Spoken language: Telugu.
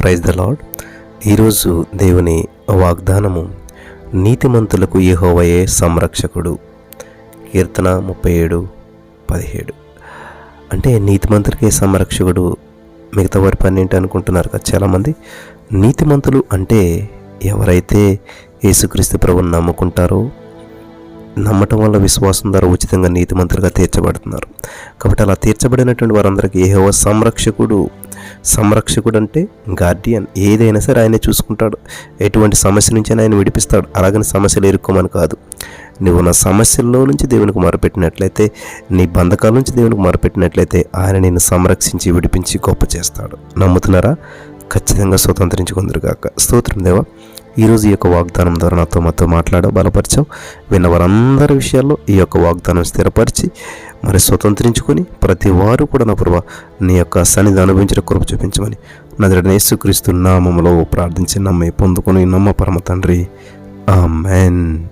ప్రైజ్ ద లాడ్ ఈరోజు దేవుని వాగ్దానము నీతిమంతులకు యహోవయే సంరక్షకుడు. కీర్తన ముప్పై ఏడు పదిహేడు. అంటే నీతిమంతులకే సంరక్షకుడు మిగతా వారి పని ఏంటి అనుకుంటున్నారు కదా చాలామంది. నీతిమంతులు అంటే ఎవరైతే యేసుక్రీస్తు ప్రభుని నమ్ముకుంటారో నమ్మటం వల్ల విశ్వాసం ద్వారా ఉచితంగా నీతిమంతులుగా తీర్చబడుతున్నారు. కాబట్టి అలా తీర్చబడినటువంటి వారందరికీ ఏహో సంరక్షకుడు సంరక్షకుడు అంటే గార్డియన్. ఏదైనా సరే ఆయనే చూసుకుంటాడు. ఎటువంటి సమస్య నుంచి ఆయన విడిపిస్తాడు. అలాగని సమస్యలు ఎదుర్కోమని కాదు. నువ్వు నా సమస్యల్లో నుంచి దేవునికి మొరపెట్టినట్లయితే నీ బంధకాల నుంచి దేవునికి మొరపెట్టినట్లయితే ఆయన నిన్ను సంరక్షించి విడిపించి గొప్ప చేస్తాడు. నమ్ముతున్నారా? ఖచ్చితంగా స్వతంత్రించుకుందరుగాక. స్తోత్రం దేవా. ఈరోజు ఈ యొక్క వాగ్దానం ద్వారా నాతో మాతో మాట్లాడో బలపరిచావు. విన్న వారందరి విషయాల్లో ఈ యొక్క వాగ్దానం స్థిరపరిచి మరి స్వతంత్రించుకొని ప్రతి వారు కూడా నా ప్రభా నీ యొక్క సన్నిధి అనుభవించిన కృప చూపించమని నదుడని యేసుక్రీస్తు నామములో ప్రార్థించి నమ్మి పొందుకొని నమ్మ పరమ తండ్రి. ఆమెన్.